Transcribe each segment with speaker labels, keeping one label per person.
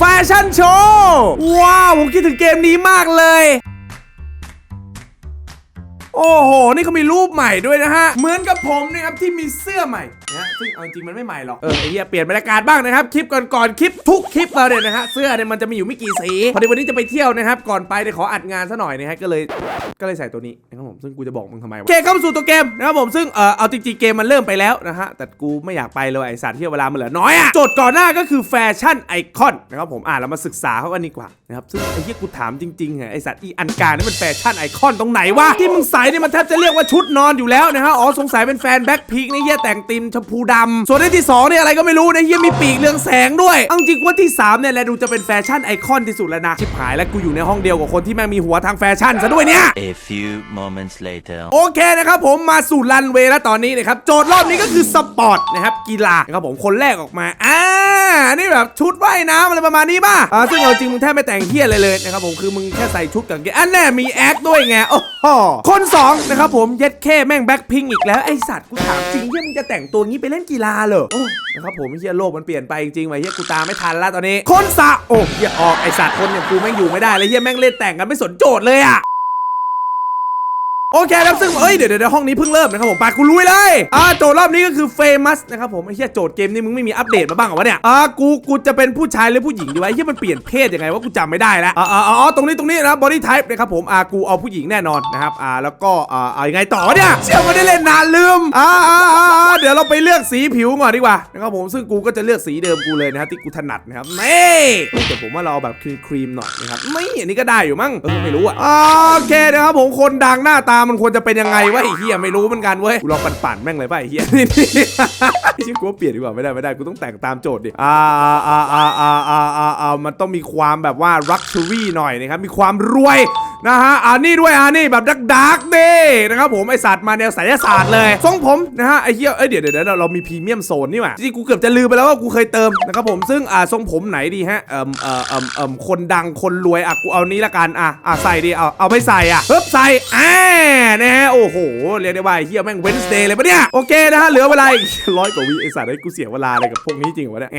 Speaker 1: แฟชั่นโชว์ว้าว ผมคิดถึงเกมนี้มากเลยโอ้โห นี่เขามีรูปใหม่ด้วยนะฮะ เหมือนกับผมนะครับที่มีเสื้อใหม่ นะฮะซึ่งเอาจริงมันไม่ใหม่หรอก เออไอ้เหี้ยเปลี่ยนบรรยากาศบ้างนะครับ คลิปก่อนๆ คลิปทุกคลิปเราเนี่ยนะฮะ เสื้อเนี่ยมันจะมีอยู่ไม่กี่สี พอดีวันนี้จะไปเที่ยวนะครับ ก่อนไปเนี่ยขออัดงานซะหน่อยนะฮะ ก็เลย ก็เลยใส่ตัวนี้นะครับผม ซึ่งกูจะบอกมึงทำไมวะโอเคเข้าสู่ตัวเกมนะครับผม ซึ่งเออเอาจริงๆเกมมันเริ่มไปแล้วนะฮะ แต่กูไม่อยากไปเลยไอสัตว์ที่เวลามันเหลือน้อยอะโจทย์ก่อนหน้าก็คือแฟชั่นไอคอนนะครับผมอ่าเรามาศึกษาเขากันดีกว่านะครับ ซึ่งไอ้ที่กูถามจริงๆอะไอสัตว์อีอันกางนี่มันแฟชั่นไอคอนตรงไหนวะที่มึงใส่นี่มันแทบจะเรียกว่าชุดนอนอยู่แล้วนะฮะอ๋อสงสัยเป็นแฟนแบ็คพิงนี่เฮียแต่งติมชมพูดำส่วนไอ้ที่สองเนี่ยอะไรก็ไม่รู้นะเฮียมีปีกเรืองแสงด้วยเอาจริงๆว่าที่สามเนี่ยแลดูจะเป็นแฟชั่นไอคอนที่สุดแล้วนะชิบหายแล้วกูอยู่ในห้องเดียวกับคนที่แม่งมีหัวทางแฟชั่นซะด้วยเนี่ย
Speaker 2: A few moments later.
Speaker 1: โอเคนะครับผมมาสู่รันเวย์แล้วตอนนี้นะครับโจทย์รอบนี้ก็คือสปอร์ตนะครับกีฬานะครับผมคนแรกออกมาอ่า นี่แบบชุดว่ายน้ำอะไรประมาณนี้ป่ะอ่าซึ่งเอาจริงมึงแทบไม่แต่งเฮียอะไรเลยนะครับผมคือมึงแค่ใส่ชุดกางเกงอันแน่มีแอคด้วยไงโอ้โหคนสองนะครับผมเย็ดแค่แม่งแบ็คพิงอีกแล้วไอสัตว์กูถามจริงเฮียมึงจะแต่งตัวงี้ไปเล่นกีฬาเหรออนะครับผมเฮียโลกมันเปลี่ยนไปจริงๆว่ะเฮียกูตามไม่ทันล้วตอนนี้ คนสะโอ้เฮียออกไอสัตว์คนอย่างกูแม่งอยู่ไม่ได้เลยเฮียแม่งเล่นแต่งกันไม่สนโจทย์เลยอะ โอเคครับซึ่งเอ้ยเดี๋ยวเดี๋ยวห้องนี้เพิ่งเริ่มนะครับผมปากูลุยเลยอ่าโจทย์รอบนี้ก็คือเฟมัสนะครับผมไอ้เหี้ยโจทย์เกมนี้มึงไม่มีอัปเดตมาบ้างเหรอวะเนี่ยอ่ากูกูจะเป็นผู้ชายหรือผู้หญิงดีวะไอ้เหี้ยมันเปลี่ยนเพศยังไงวะกูจำไม่ได้แล้วอ่าอ๋อตรงนี้ตรงนี้นะบอดี้ไทป์นะครับผมอ่ากูเอาผู้หญิงแน่นอนนะครับอ่าแล้วก็อ่าเอายังไงต่อเนี่ยเชื่อม่ได้เล่นนานลืมอ่าอ่าอ่าเดี๋ยวเราไปเลือกสีผิวก่อนดีกว่านะครับผมซึ่งกูก็จะเลือกสีเดิมกูเลยนะครับที่กูถนัดนะครับนี่แต่ผมว่าเราแบบครีมครีมหน่อยนะครับไม่อันนี้ก็ได้อยู่มั้งเออไม่รู้อะโอเคนะครับผมคนดังหน้าตามันควรจะเป็นยังไงวะไอ้เหี้ยไม่รู้เหมือนกันเว้ยกูลองปั่นๆแม่งเลยป่ะไอ้เหี้ยนี่นี่ชิกูว่าเปลี่ยนดีกว่าไม่ได้ไม่ได้กูต้องแต่งตามโจทย์ดิอ่าอ่าอ่าอ่าอ่าอ่าอ่ามันต้องมีความแบบว่ารักชูรี่หน่อยนะครับมีความรวย นะฮะอ่านี่ด้วยอ่านี่แบบดักดักเด้นะครับผมไอสัตว์มาแนวไสยศาสตร์เลยทรงผมนะฮะไอเหี้ยเอ้ยเดี๋ยวเดี๋ยวเดี๋ยวเรามีพรีเมียมโซนนี่หว่าจริงๆกูเกือบจะลืมไปแล้วว่ากูเคยเติมนะครับผมซึ่งอ่าทรงผมไหนดีฮะเอ่มเอ่อเอ่มเอ่มคนดังคนรวยอะกูเอานี้ละกันอะอะใส่ดิเอาเอาไม่ใส่อะเพิ่มใส่อ่านะฮะโอ้โหเรียกได้ว่าเหี้ยแม่งเวนส์เดย์เลยปะเนี่ยโอเคนะฮะเหลือเวลาอีกร้อยกว่าวิไอสัตว์ไอ้กูเสียเวลาอะไรกับพวกนี้จริงวะเนี่ยแหม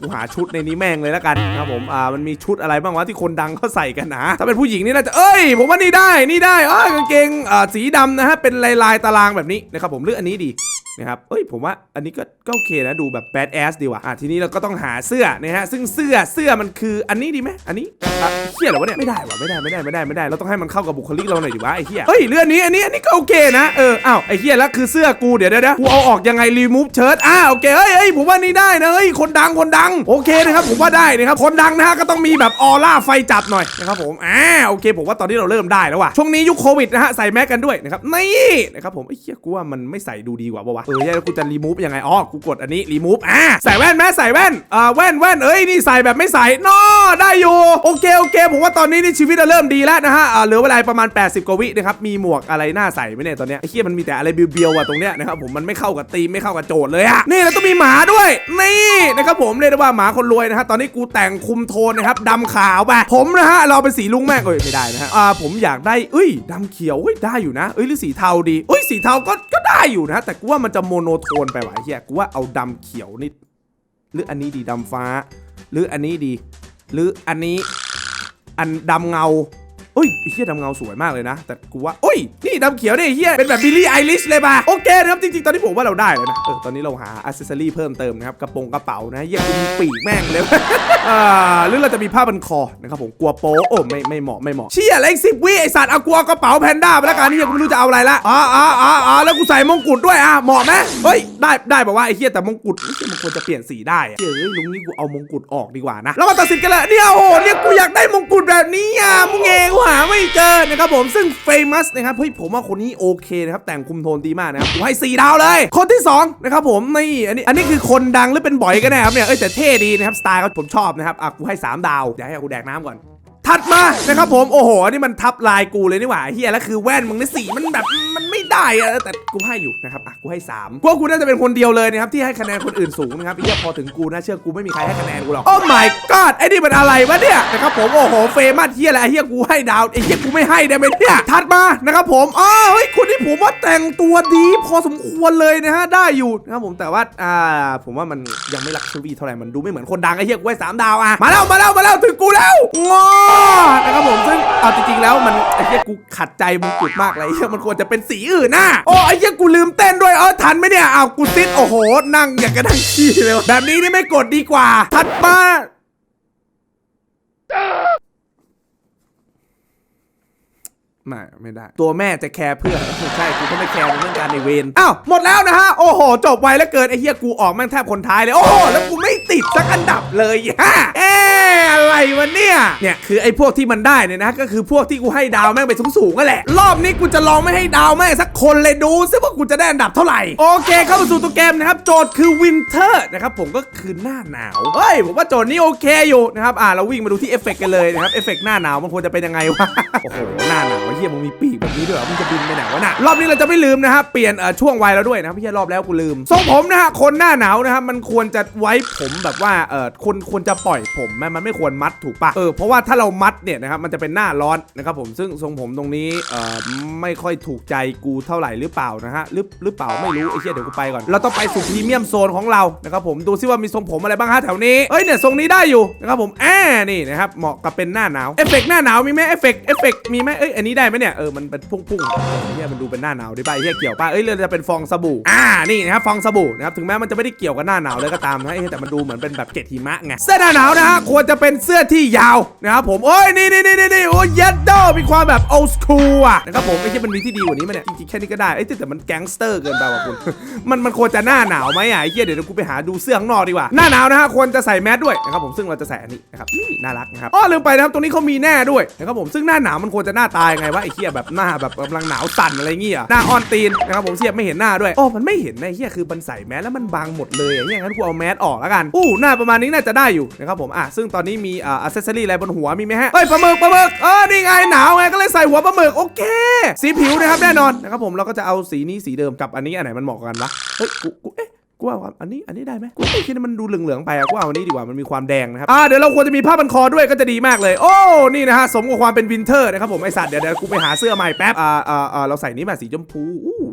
Speaker 1: กูหาชุดในนี้แม่งเลยละกันนะครับผมอ่ามันมีชุดอะไรบ้างวะที่คนดังเขาใส่กันนะถ้าเป็นผู้หญิงนี่น่าจะเอ้ย ผมว่านี่ได้นี่ได้อ้ยกางเกงอ่าสีดำนะฮะเป็นลายลายๆตารางแบบนี้นะครับผมเลือกอันนี้ดี นะครับ เอ้ยผมว่าอันนี้ก็ก็โอเคนะดูแบบแบดแอสดีว่ะอะทีนี้เราก็ต้องหาเสื้อนะฮะซึ่งเสื้อเสื้อมันคืออันนี้ดีไหมอันนี้อะเฮียเหรอวะเนี่ยไม่ได้ว่ะไม่ได้ไม่ได้ไม่ได้ไม่ได้เราต้องให้มันเข้ากับบุคลิกเราหน่อยดิวะไอ้เฮียเฮ้ยเรื่องนี้อันนี้อันนี้ก็โอเคนะเอออ้าวไอ้เฮียแล้วคือเสื้อกูเดี๋ยวเดี๋ยวเดี๋ยวกูเอาออกยังไงรีมูฟเชิ้ตอ่าโอเคเฮ้ยเฮ้ยผมว่านี่ได้นะเฮ้ยคนดังคนดังโอเคนะครับผมว่าได้นะครับคนดังนะฮะก็ต้องมีแบบออร่าไฟจับหน่อยนะครับผมอ่าโอเคผมว่าตอนนี้เราเริ่มได้แล้วว่ะช่วงนี้ยุคโควิดนะฮะใส่แมสกันด้วยนะครับนี่นะครับผมไอ้เฮียกูว่ามันไม่ใส่ดูดีกว่าปะวะเออแล้วกูจะรีมูฟยังไง อ๋อ กูกดอันนี้รีมูฟอ่าใส่แว่นไหมใส่แว่นอ่าแว่นแว่นเอ้ย นี่ใส่แบบไม่ใส่นอได้อยู่ โอเค โอเค ผมว่าตอนนี้นี่ชีวิตเราเริ่มดีแล้วนะฮะอ่าเหลือเวลาประมาณ 80 กว่าวินะครับ มีหมวกอะไรน่าใส่ไหมเนี่ยตอนเนี้ยไอ้เฮียมันมีแต่อะไรเบียวๆอะตรงเนี้ยนะครับผม มันไม่เข้ากับธีมไม่เข้ากับโจทย์เลยอะนี่แล้วต้องมีหมาด้วย นี่นะครับผมเรียกได้ว่าหมาคนรวยนะฮะ ตอนนี้กูแต่งคุมโทนนะครับดำขาวไป ผมนะฮะ เราเป็นสีลุงแม่งเอ้ยไม่ได้นะฮะ อ่า ผมอยากได้เอ้ยดำเขียวเอ้ยได้อยู่นะเอ้ยหรือสีเทาดีเอ้ยสีเทาก็ก็ได้อยู่นะ แต่กูว่ามันจะโมโนโทนไปวะไอ้เฮียกูว่าเอาดำเขียวนี่หรืออันนี้ดีดำฟ้า หรืออันนี้ดี หรืออันนี้อันดำเงา เอ้ยเฮียดำเงาสวยมากเลยนะ แต่กูว่าโอ้ยนี่ดำเขียวนี่เฮียเป็นแบบบิลลี่ไอริชเลยป่ะโอเคนะครับจริงๆ ตอนนี้ผมว่าเราได้แล้วนะเออตอนนี้เราหาอัซเซอรี่เพิ่มเติมนะครับกระโปรงกระเป๋านะเฮียกูมีปีกแม่งเลยอ่าหรือเราจะมีผ้าบันคอนะครับผมกลัวโป๊โอ้ไม่ไม่เหมาะไม่เหมาะเชี่ยอะไรสิบวิไอสัตว์เอากลัวกระเป๋าแพนด้าไปแล้วกันนี่ยังไม่รู้จะเอาอะไรละอ๋ออ๋ออ๋ออ๋อแล้วกูใส่มงกุฎด้วยอะเหมาะไหมเฮ้ยได้ได้บอกว่าไอเฮียแต่มงกุฎมันควรจะเปลี่ยนสีได้เฮ้ยลุงนี่กูเอามงกุฎออกดีกว่านะแล้วมาตัดสินกันเลยเนี่ยโอ้โหเนี่ยกูอยากได้มงกุฎแบบนี้อะมึงเองกูหาไม่เจอนะครับผมซึ่งเฟมัสนะครับเฮ้ยผมว่าคนนี้โอเคนะครับแต่งคุมโทนดีมากนะครับกูให้สี่ดาวเลย คนที่สองนะครับผมนี่อันนี้อันนี้คือคนดังหรือเป็นบ่อยกันแน่ครับเนี่ยเอ้ยแต่เท่ดีนะครับสไตล์เขาผมชอบนะครับอะกูให้สามดาวเดี๋ยวให้กูแดกน้ำก่อน ถัดมานะครับผมโอ้โหนี่มันทับลายกูเลยนี่หว่าเฮียแล้วคือแว่นมึงในสีมันแบบมันไม่ได้อะแต่กูให้อยู่นะครับอะกูให้ 3 พวกกูน่าจะเป็นคนเดียวเลยนะครับที่ให้คะแนนคนอื่นสูงนะครับไอ้เฮียพอถึงกูนะเชื่อกูไม่มีใครให้คะแนนกูหรอกโอ้ my god ไอ้นี่มันอะไรวะเนี่ยนะครับผมโอ้โหเฟมัสเฮียอะไรไอ้เฮียกูให้ดาวไอ้เฮียกูไม่ให้ได้ไหมเนี่ยถัดมานะครับผมอ้าวเฮ้ยคนที่ผมว่าแต่งตัวดีพอสมควรเลยนะฮะได้อยู่นะครับผมแต่ว่าอ่าผมว่ามันยังไม่ลักชัวรี่เท่าไหร่มันดูไม่เหมือนคนดังไอ้เฮียกูให้สามดาวอะมาแล้วมาแล้วมาแล้วถึงกูแล้วงอนะครับผมซึ่งเอาจริงๆแล้วมันไอ้เฮียกูขัดใจมึงจุดมากเลยเฮียมันควรจะเป็นสีอื่นน่ะโอ้ไอ้เฮียกูลืมเต้นด้วยเออทันไหมเนี่ยอ้าวกูซิดโอ้โห นั่งอย่างกระทั่งขี้เลยแบบนี้นี่ไม่กดดีกว่าถัดมาไม่ไม่ได้ ตัวแม่จะแคร์เพื่อนใช่กูก็ไม่แคร์เรื่องการในเวรอ้าวหมดแล้วนะฮะ โอ้โห จบไวแล้วเกินไอ้เฮียกูออกแม่งแทบคนท้ายเลย โอ้โห แล้วกูไม่ติดสักอันดับเลยฮะเอ๊ อะไรวะเนี่ย เนี่ยคือไอ้พวกที่มันได้เนี่ยนะ ก็คือพวกที่กูให้ดาวแม่งไปสูงๆนั่นแหละ รอบนี้กูจะลองไม่ให้ดาวแม่งสักคนเลยดูซิว่ากูจะได้อันดับเท่าไหร่ โอเค เข้ามาสู่ตัวเกมนะครับ โจทย์คือวินเทอร์นะครับ ผมก็คือหน้าหนาว เฮ้ย ผมว่าโจทย์นี้โอเคอยู่นะครับ อ่าเราวิ่งมาดูที่เอฟเฟกต์กันเลยนะครับ เอฟเฟกต์หน้าหนาวมันควรจะเป็นยังไงวะ โอ้โห หน้าหนาวไอ้เฮียมึงมีปีกแบบนี้ด้วยเหรอมึงจะบินไปไหนวะน่ะ รอบนี้เราจะไม่ลืมนะครับ เปลี่ยนเอ่อช่วงวัยแล้วด้วยนะครับพี่รอบแล้วกูลืมทรงผมนะฮะคนหน้าหนาวนะครับมันควรจะไว้ผมแบบว่าเออคนควรจะปล่อยผมไหมมันไม่ควรมัดถูกปะเออเพราะว่าถ้าเรามัดเนี่ยนะครับมันจะเป็นหน้าร้อนนะครับผมซึ่งทรงผมตรงนี้เอ่อไม่ค่อยถูกใจกูเท่าไหร่หรือเปล่านะฮะหรือหรือเปล่าไม่รู้ไอ้เหี้ยเดี๋ยวกูไปก่อนเราต้องไปสู่พรีเมียมโซนของเรานะครับผมดูซิว่ามีทรงผมอะไรบ้างฮะแถวนี้เอ้ยเนี่ยทรงนี้ได้อยู่นะครับผมแอนี่นะครับเหมาะกับเป็นหน้าหนาวเอฟเฟกต์หน้าหนาวมีไหมเอฟเฟกต์เอฟเฟกต์มีไหมเอ้ยอันนี้ได้ไหมเนี่ยเออมันเป็นพุ่งๆเนี่ยมันดูเป็นหน้าหนาวได้ป่ะไอ้เหี้ยเกี่ยวป่ะเอ้ยเราจะเป็นฟองสบู่อ่านี่นะครับฟองสบู่นะครับถึงแม้มันจะไม่ได้เกี่ยวกับหน้าหนาวเลยก็ตามนะเอ้ยแต่มันดูเหมือนเป็นแบบเกล็ดหิมะไงเสื้อหน้าหนาวนะฮะควรจะเป็นเสื้อที่ยาวนะครับผมโอ้ยนี่นี่นี่นี่โอ้ยยัดโดมีความแบบ old school อะนะครับผมไอ้ที่มันมีที่ดีกว่านี้ไหมเนี่ยจริงๆแค่นี้ก็ได้ไอ้แต่แต่มันแก๊งสเตอร์เกินไปว่ะคุณมันมันควรจะหน้าหนาวไหมอะไอ้เหี้ยเดี๋ยวกูไปหาดูเสื้อข้างนอกดีกว่าหน้าหนาวนะฮะควรจะใส่แมสด้วยนะครับผมซึ่งเราจะใส่อันนี้นะครับนี่น่ารักนะครับอ้อลืมไปนะครับตรงนี้เขามีแน่ด้วยนะครับผมซึ่งหน้าหนาวมันควรจะหน้าตายไงวะไอ้เหี้ยแบบหน้าแบบกำลังหนาวสั่นอะไรเงี้ยหน้าออนตีนนะครับผมเสียบไม่เห็นหน้าด้วยโอ้มันไม่เห็นไอ้เหี้ยคือมันใส่แมสแล้วมันบังหมดเลยอย่างเงี้ยงั้นกูเอาแมสออกแล้วกันอู้หน้าประมาณนี้น่าจะได้อยู่นะครับผมอะซึ่งตอนนี้มีอ่าอัซเซอรี่อะไรบนหัวมีไหมฮะเฮ้ยปลาหมึกปลาหมึกเออนี่ไงหนาวไงก็เลยใส่หัวปลาหมึกโอเค สีผิวนะครับแน่นอนนะครับผมเราก็จะเอาสีนี้สีเดิมกับอันนี้อันไหนมันเหมาะกันวะเฮ้ยกูกูเอ๊ะกูว่าอันนี้อันนี้ได้ไหมกูคิดว่ามันดูเหลืองๆไปอะกูเอาอันนี้ดีกว่ามันมีความแดงนะครับอ่าเดี๋ยวเราควรจะมีผ้าพันคอด้วยก็จะดีมากเลย โอ้นี่นะฮะสมกับความเป็นวินเทอร์นะครับผมไอสัตว์เดี๋ยวเดี๋ยวกูไปหาเสื้อใหม่แป๊บอ่าอ่าอ่าเราใส่นี้มาสีชมพู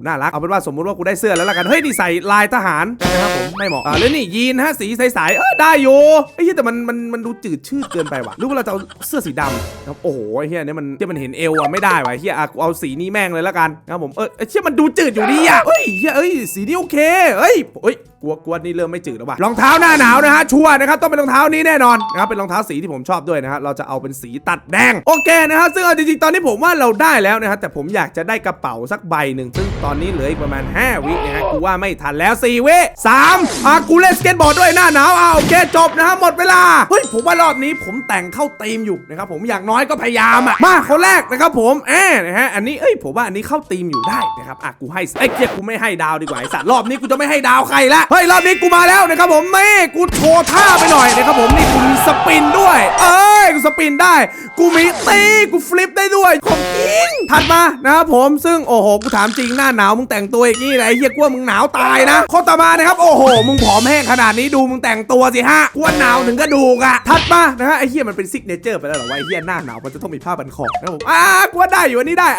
Speaker 1: น่ารัก เอาเป็นว่าสมมติว่ากูได้เสื้อแล้วละกัน เฮ้ยนี่ใส่ลายทหารนะครับผมไม่เหมาะอ่าแล้วนี่ยีนฮะสีใสๆเออได้อยู่ไอ้เหี้ยแต่มันมันมันดูจืดชืดเกินไปว่ะหรือว่าเราจะเอาเสื้อสีดำนะครับโอ้โหไอ้เหี้ยเนี่ยมันที่มันเห็นเอวอะไม่ได้ว่ะไอ้เหี้ยอะกูเอาสีนี้แม่งเลยละกันนะครับผมเออไอ้เหี้ยมันดูจืดอยู่ดีอะเฮ้ยเหี้ยเอ้ยสีนี้โอเคเฮ้ยเฮ้ย กลัวกัวนี่เริ่มไม่จืดแล้วว่ะรองเท้าหน้าหนาวนะฮะชัวร์นะครับต้องเป็นรองเท้านี้แน่นอนนะครับเป็นรองเท้าสีที่ผมชอบด้วยนะฮะเราจะเอาเป็นสีตัดแดงโอเคนะฮะซึ่งเอาจริงๆตอนนี้ผมว่าเราได้แล้วนะฮะแต่ผมอยากจะได้กระเป๋าสักใบหนึ่งซึ่งตอนนี้เหลืออีกประมาณ 5 วินะฮะกูว่าไม่ทันแล้ว4วิ3อะกูเล่นสเก็ตบอร์ดด้วยหน้าหนาวอะโอเคจบนะฮะหมดเวลาเฮ้ยผมว่ารอบนี้ผมแต่งเข้าธีมอยู่นะครับผมอย่างน้อยก็พยายามอะมาคนแรกนะครับผมแอบนะฮะอันนี้เอ้ยผมว่าอันนี้เข้าธีมอยู่ได้นะครับอะกูให้ไอ้เกียกูไม่ให้ดาวดีกว่าไอ้สัตว์รอบนี้กูจะไม่ให้ดาวใครละเฮ้ยรอบนี้กูมาแล้วนะครับผมแม่กูโชว์ท่าไปหน่อยนะครับผมนี่กูมีสปินด้วย เอ้ยกูสปินได้ กูมีตีกูฟลิปได้ด้วยของจริงถัดมานะครับผมซึ่งโอ้โหกูถามจริงหน้าหนาวมึงแต่งตัวอย่างนี้ไอ้เฮียกูว่ามึงหนาวตายนะข้อต่อมานะครับโอ้โห มึงผอมแห้งขนาดนี้ดูมึงแต่งตัวสิฮะกูว่าหนาวถึงกระดูกอะถัดมานะฮะไอ้เฮียมันเป็นซิกเนเจอร์ไปแล้วเหรอวะไอ้เฮียหน้าหนาวมันจะต้องมีผ้าพันคอนะครับผมอ่ากูว่าได้อยู่อันนี้ได้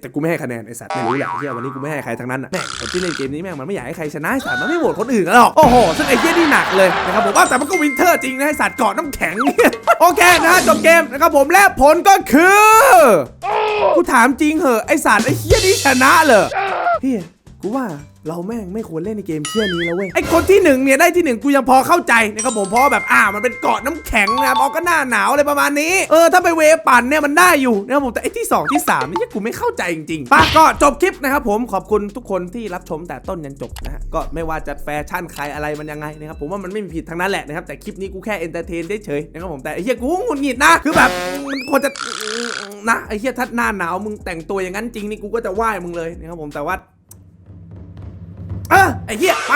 Speaker 1: แต่กูไม่ให้คะแนนไอ้สัตว์ไม่รู้แหละเฮียวันนี้กูไม่ให้ใครทั้งนั้นอะแม่งคนที่เล่นเกมนี้แม่งมันไม่อยากให้ใครชนะไอ้สัตว์มันไม่โหวตคนอื่นกันหรอกโอ้โหซึ่งไอ้เฮียนี่หนักเลยนะครับผมว่าแต่มันก็วินเทอร์จริงนะไอ้สัตว์เกาะน้ำแข็งโอเคนะจบเกมนะครับผมและผลก็คือกูถามจริงเหอะไอสัตว์ไอเฮียนี่ชนะเหรอพี่กูว่า เราแม่งไม่ควรเล่นในเกมเชี่ยนี้แล้วเว้ยไอคนที่หนึ่งเนี่ยได้ที่หนึ่งกูยังพอเข้าใจนะครับผมเพราะแบบอ่ามันเป็นเกาะน้ำแข็งนะครับเอาก็หน้าหนาวอะไรประมาณนี้เออถ้าไปเวปั่นเนี่ยมันได้อยู่นะครับผมแต่ไอที่สองที่สามนี่กูไม่เข้าใจจริงๆปะก็จบคลิปนะครับผมขอบคุณทุกคนที่รับชมแต่ต้นยันจบนะฮะก็ไม่ว่าจะแฟชั่นใครอะไรมันยังไงนะครับผมว่ามันไม่มีผิดทั้งนั้นแหละนะครับแต่คลิปนี้กูแค่เอนเตอร์เทนเฉยๆนะครับผมแต่ไอเฮียกูหงุดหงิดนะคือแบบมันควรจะนะไอเฮียถ้าหน้าหนาวมึงแต่งตัวอย่างนั้นจริงนี่กูก็จะไหว้มึงเลยนะครับผมแต่ว่า เออไอ้เหี้ยไป